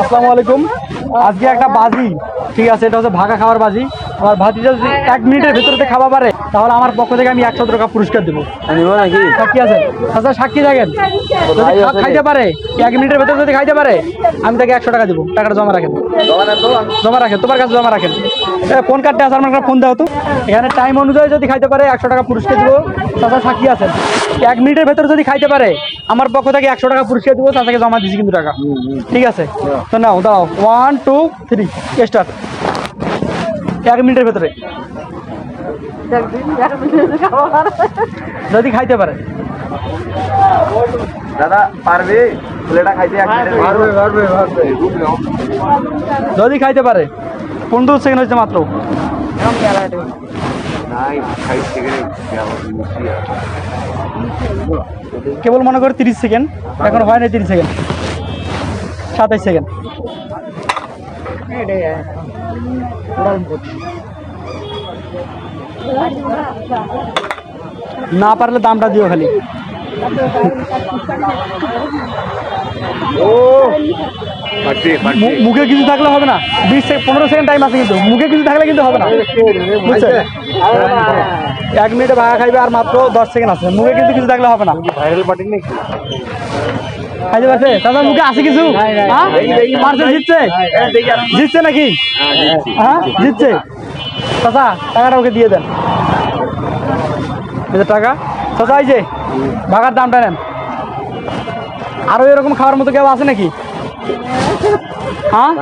আসসালামু আলাইকুম। আজকে একটা বাজি ঠিক আছে এটা হচ্ছে ভাগা খাওয়ার বাজি। আমার ভাতিজা যদি এক মিনিটের ভেতরে খাওয়া পারে তাহলে আমার পক্ষ থেকে আমি একশো টাকা পুরস্কার দেবো। নাকি? সাক্ষী আছেন? আচ্ছা সাক্ষী থাকেন। যদি আছে খাইতে পারে এক মিনিটের ভেতরে যদি খাইতে পারে আমি তাকে একশো টাকা দেবো। টাকাটা জমা রাখেন। জমা রাখেন তোমার কাছে জমা রাখেন। ফোন কার্ডটা আছে? আমার ফোন দাও তো। এখানে টাইম অনুযায়ী যদি খাইতে পারে একশো টাকা পুরস্কার দেবো। চাচা সাক্ষী আছেন। এক মিনিটের ভেতরে যদি খাইতে পারে আমার পক্ষ থেকে একশো টাকা পুরস্কার দেবো। চাচাকে জমা দিচ্ছি কিন্তু টাকা। ঠিক আছে? তো নাও দাও ওয়ান টু থ্রি স্টার্ট এক মিনিটের ভেতরে। যদি খাইতে পারে। দাদা পারবে? ছেলেটা খাইতে পারবে পারবে পারবে। যদি খাইতে পারে পনেরো সেকেন্ড হচ্ছে মাত্র। কেবল মনে করো তিরিশ সেকেন্ড এখন হয় না তিরিশ সেকেন্ড সাতাইশ সেকেন্ড না পারলে দামটা দিও খালি। মুখে কিছু থাকলে হবে না। বিশ সেকেন্ড পনেরো সেকেন্ড টাইম আছে কিন্তু। মুখে কিছু থাকলে কিন্তু হবে না। বুঝছেন? এক মিনিটে ভাগা খাইবে আর মাত্র দশ সেকেন্ড আছে। মুখে কিন্তু কিছু থাকলে হবে না। ভাইরাল পার্টি নাকি খাইতে পারছে? দাদা মুখে আছে কিছু? হ্যাঁ? পারছে জিতছে? জিতছে নাকি? হ্যাঁ জিতছে। চাচা টাকাটা ওকে দিয়ে দেন। টাকা। চাচা এই যে ভাগার দামটা নেন। আরও এরকম খাওয়ার মতো কেউ আছে নাকি? হ্যাঁ?